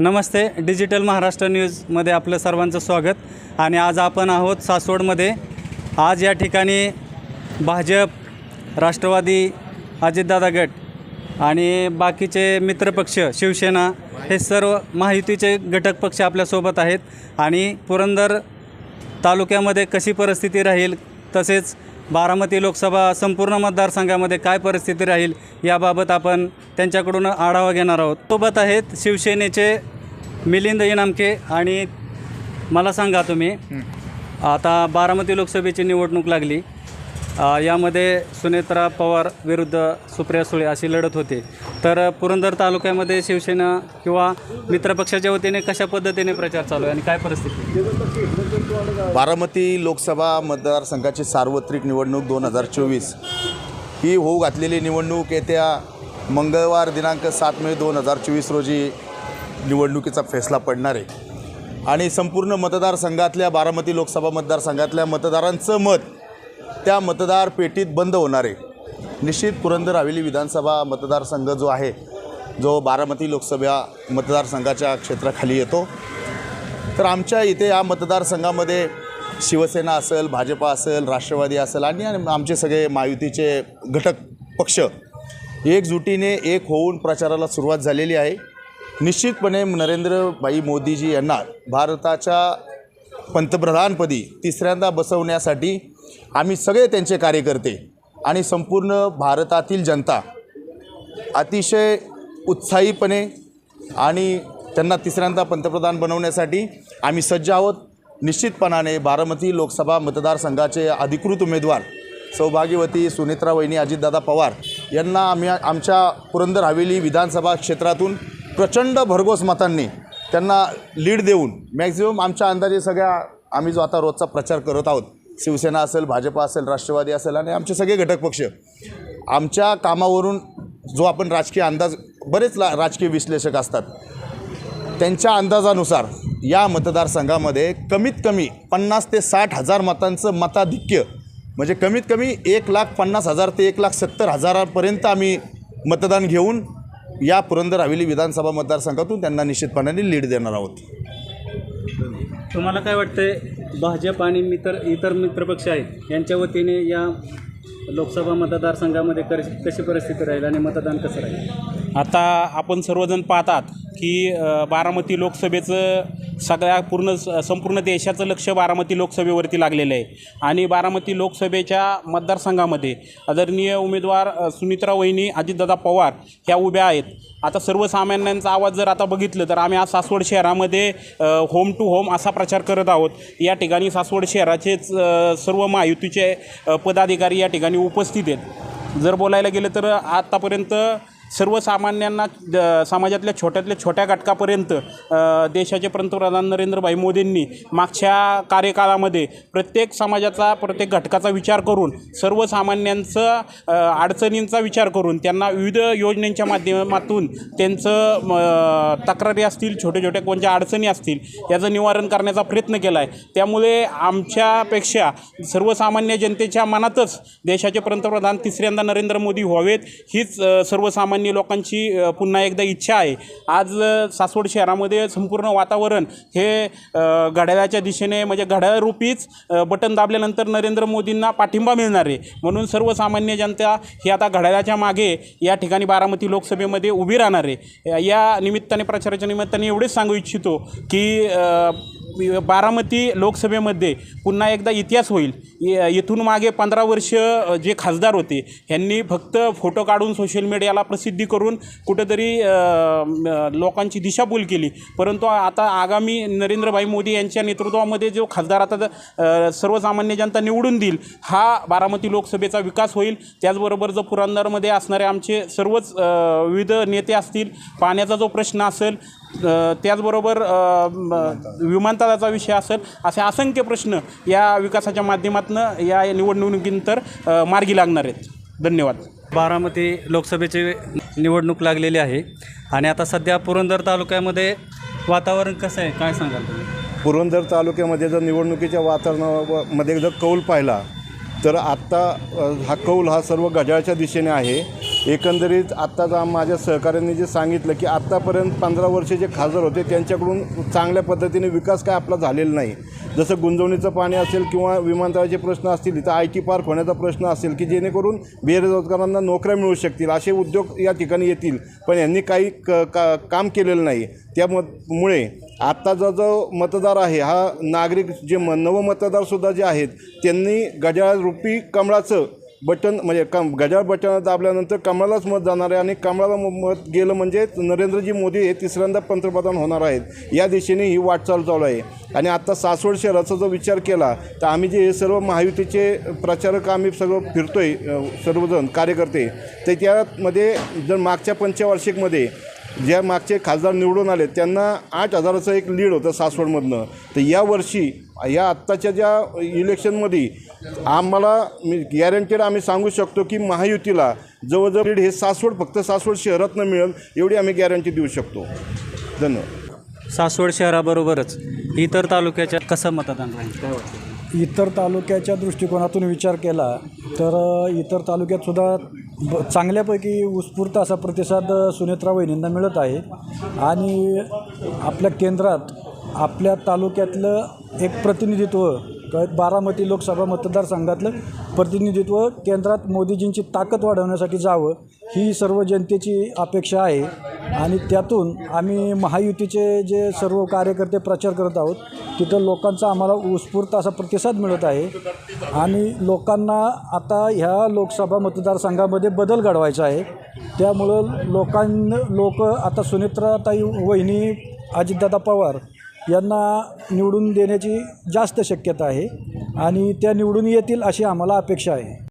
नमस्ते digital Maharashtra न्यूजमध्ये आपलं सर्वांचं स्वागत. आणि आज आपण आहोत सासवडमध्ये आज या ठिकाणी भाजप राष्ट्रवादी अजितदादा गट आणि बाकीचे मित्रपक्ष शिवसेना हे सर्व महायुतीचे घटक पक्ष आपल्यासोबत आहेत. आणि पुरंदर तालुक्यामध्ये कशी परिस्थिती राहील तसेच बारामती लोकसभा संपूर्ण मतदारसंघामध्ये काय परिस्थिती राहील याबाबत आपण त्यांच्याकडून आढावा घेणार आहोत. सोबत आहेत शिवसेनेचे मिलिंद इनामके आणि मला सांगा तुम्ही आता बारामती लोकसभेची निवडणूक लागली. यामध्ये सुनेत्रा पवार विरुद्ध सुप्रिया सुळे अशी लढत होते. तर पुरंदर तालुक्यामध्ये शिवसेना किंवा मित्रपक्षाच्या वतीने कशा पद्धतीने प्रचार चालू आहे आणि काय परिस्थिती बारामती लोकसभा मतदारसंघाची सार्वत्रिक निवडणूक दोन हजार चोवीस. ही होऊ घातलेली निवडणूक येत्या मंगळवार दिनांक सात मे दोन हजार चोवीस रोजी निवडणुकीचा फैसला पडणार आहे. आणि संपूर्ण मतदारसंघातल्या बारामती लोकसभा मतदारसंघातल्या मतदारांचं मत त्या मतदार पेटीत बंद होणारे. निश्चित पुरंदर हवेली विधानसभा मतदारसंघ जो आहे जो बारामती लोकसभा मतदारसंघाच्या क्षेत्राखाली येतो. तर आमच्या इथे या मतदारसंघामध्ये शिवसेना असेल भाजपा असेल राष्ट्रवादी असेल आणि आणि आमचे सगळे महायुतीचे घटक पक्ष एकजुटीने एक होऊन प्रचाराला सुरुवात झालेली आहे. निश्चितपणे नरेंद्रभाई मोदीजी यांना भारताच्या पंतप्रधानपदी तिसऱ्यांदा बसवण्यासाठी आम्ही सगळे त्यांचे कार्यकर्ते आणि संपूर्ण भारतातील जनता अतिशय उत्साहीपणे आणि त्यांना तिसऱ्यांदा पंतप्रधान बनवण्यासाठी आम्ही सज्ज आहोत. निश्चितपणाने बारामती लोकसभा मतदारसंघाचे अधिकृत उमेदवार सौभाग्यवती सुनेत्रा वहिनी अजितदादा पवार यांना आम्ही आमच्या पुरंदर हवेली विधानसभा क्षेत्रातून प्रचंड भरघोस मतांनी त्यांना लीड देऊन मॅक्झिमम आमच्या अंदाजे सगळ्या आम्ही जो आता रोजचा प्रचार करत आहोत शिवसेना असेल भाजपा असेल राष्ट्रवादी असेल आणि आमचे सगळे घटक पक्ष. आमच्या कामावरून जो आपण राजकीय अंदाज बरेच ला राजकीय विश्लेषक असतात. त्यांच्या अंदाजानुसार या मतदारसंघामध्ये कमीत कमी पन्नास ते साठ हजार मतांचं मताधिक्य म्हणजे कमीत कमी एक लाख पन्नास हजार ते एक लाख सत्तर हजारापर्यंत आम्ही मतदान घेऊन या पुरंदर हवेली विधानसभा मतदारसंघातून त्यांना निश्चितपणाने लीड देणार आहोत. तुम्हाला काय वाटतंय भाजप आणि मित्र इतर मित्रपक्ष आहेत यांच्या वतीने या लोकसभा मतदारसंघामध्ये कर कशी परिस्थिती राहील आणि मतदान कसं राहील? आता आपण सर्वजण पाहतात की बारामती लोकसभेचं सगळ्या पूर्ण स- संपूर्ण देशाचं लक्ष बारामती लोकसभेवरती लागलेलं आहे. आणि बारामती लोकसभेच्या मतदारसंघामध्ये आदरणीय उमेदवार सुमित्रा वहिनी अजितदादा पवार ह्या उभ्या आहेत. आता सर्वसामान्यांचा आवाज जर आता बघितलं तर आम्ही आज सासवड शहरामध्ये होम टू होम असा प्रचार करत आहोत. या ठिकाणी सासवड शहराचेच सर्व महायुतीचे पदाधिकारी या ठिकाणी उपस्थित आहेत. जर बोलायला गेलं तर आत्तापर्यंत सर्वसामान्यांना द- समाजातल्या छोट्यातल्या छोट्या घटकापर्यंत देशाचे पंतप्रधान नरेंद्रभाई मोदींनी मागच्या कार्यकाळामध्ये प्रत्येक समाजाचा प्रत्येक घटकाचा विचार करून सर्वसामान्यांचं अडचणींचा विचार करून त्यांना विविध योजनेच्या माध्यमातून त्यांचं तक्रारी असतील छोटे छोटे कोणत्या अडचणी असतील याचं निवारण करण्याचा प्रयत्न केला आहे त्यामुळे आमच्यापेक्षा सर्वसामान्य जनतेच्या मनातच देशाचे पंतप्रधान तिसऱ्यांदा नरेंद्र मोदी व्हावेत हीच सर्वसामान्य सर्वसामान्य लोकांची पुन्हा एकदा इच्छा आहे. आज सासवड शहरामध्ये संपूर्ण वातावरण हे घड्याळाच्या दिशेने म्हणजे घड्याळरूपीच बटन दाबल्यानंतर नरेंद्र मोदींना पाठिंबा मिळणार आहे. म्हणून सर्वसामान्य जनता ही आता घड्याळाच्या मागे या ठिकाणी बारामती लोकसभेमध्ये उभी राहणार आहे. या निमित्ताने प्रचाराच्या निमित्ताने एवढेच सांगू इच्छितो की बारामती लोकसभेमध्ये पुन्हा एकदा इतिहास होईल. इथून मागे पंधरा वर्ष जे खासदार होते ह्यांनी फक्त फोटो काढून सोशल मीडियाला प्रसिद्धी करून कुठेतरी लोकांची दिशाभूल केली. परंतु आता आगामी नरेंद्रभाई मोदी यांच्या नेतृत्वामध्ये जो खासदार आता सर्वसामान्य जनता निवडून देईल हा बारामती लोकसभेचा विकास होईल. त्याचबरोबर जो पुरंदरमध्ये असणारे आमचे सर्वच विविध नेते असतील पाण्याचा जो प्रश्न असेल त्याचबरोबर विमानतळाचा विषय असेल असे असंख्य प्रश्न या विकासाच्या माध्यमातून या निवडणुकीनंतर मार्गी लागणार आहेत. धन्यवाद. बारामती लोकसभेची निवडणूक लागलेली आहे आणि आता सध्या पुरंदर तालुक्यामध्ये वातावरण कसं आहे? काय सांगाल तुम्ही? पुरंदर तालुक्यामध्ये जर निवडणुकीच्या वातावरणामध्ये जर कौल पाहिला तर आत्ता हा कौल हा सर्व घड्याळच्या दिशेने आहे. एकंदरीत आत्ता जा माझ्या सहकाऱ्यांनी जे सांगितलं की आत्तापर्यंत पंधरा वर्षे जे खासदार होते त्यांच्याकडून चांगल्या पद्धतीने विकास काय आपला झालेला नाही. जसं गुंजवणीचं पाणी असेल किंवा विमानतळाचे प्रश्न असतील इथं आय टी पार्क होण्याचा प्रश्न असेल की जेणेकरून बेरोजगारांना नोकऱ्या मिळू शकतील असे उद्योग या ठिकाणी येतील. पण यांनी काही क का काम केलेलं नाही. त्यामुळे आत्ताचा जो मतदार आहे हा नागरिक जे म नवमतदारसुद्धा जे आहेत त्यांनी गजारूपी कमळाचं बटन म्हणजे कम गजाळ बटन दाबल्यानंतर कमळालाच मत जाणार आहे आणि कमळाला म- मत गेलं म्हणजे नरेंद्रजी मोदी हे तिसऱ्यांदा पंतप्रधान होणार आहेत. या दिशेने ही वाटचाल चालू आहे. आणि आत्ता सासवड शहराचा जो विचार केला तर आम्ही जे हे सर्व महायुतीचे प्रचारक आम्ही सगळं फिरतोय आहे सर्वजण कार्यकर्ते तर त्यामध्ये जर मागच्या पंचवार्षिकमध्ये ज्या मागचे खासदार निवडून आले त्यांना आठ हजाराचं एक लीड होतं सासवडमधनं. तर यावर्षी या आत्ताच्या ज्या इलेक्शनमध्ये आम्हाला गॅरंटेड आम्ही सांगू शकतो की महायुतीला जवळजवळ लीड हे सासवड फक्त सासवड शहरातनं मिळेल एवढी आम्ही गॅरंटी देऊ शकतो. धन्यवाद. सासवड शहराबरोबरच इतर तालुक्याच्या कसं मतदान राहील? काय वाटतं? इतर तालुक्याच्या दृष्टिकोनातून विचार केला तर इतर तालुक्यात सुद्धा ब चांगल्यापैकी उत्स्फूर्त असा प्रतिसाद सुनेत्रा वहिनींना मिळत आहे. आणि आपल्या केंद्रात आपल्या तालुक्यातलं एक प्रतिनिधित्व बारामती लोकसभा मतदारसंघातलं प्रतिनिधित्व केंद्रात मोदीजींची ताकद वाढवण्यासाठी जावं ही सर्व जनतेची अपेक्षा आहे. आणि त्यातून आम्ही महायुतीचे जे सर्व कार्यकर्ते प्रचार करत आहोत तिथं लोकांचा आम्हाला उत्स्फूर्त असा प्रतिसाद मिळत आहे. आणि लोकांना आता ह्या लोकसभा मतदारसंघामध्ये बदल घडवायचा आहे. त्यामुळं लोकां लोक आता सुनेत्राताई वहिनी अजितदादा पवार यांना निवडून देण्याची जास्त शक्यता आहे आणि त्या निवडून येतील अशी आम्हाला अपेक्षा आहे.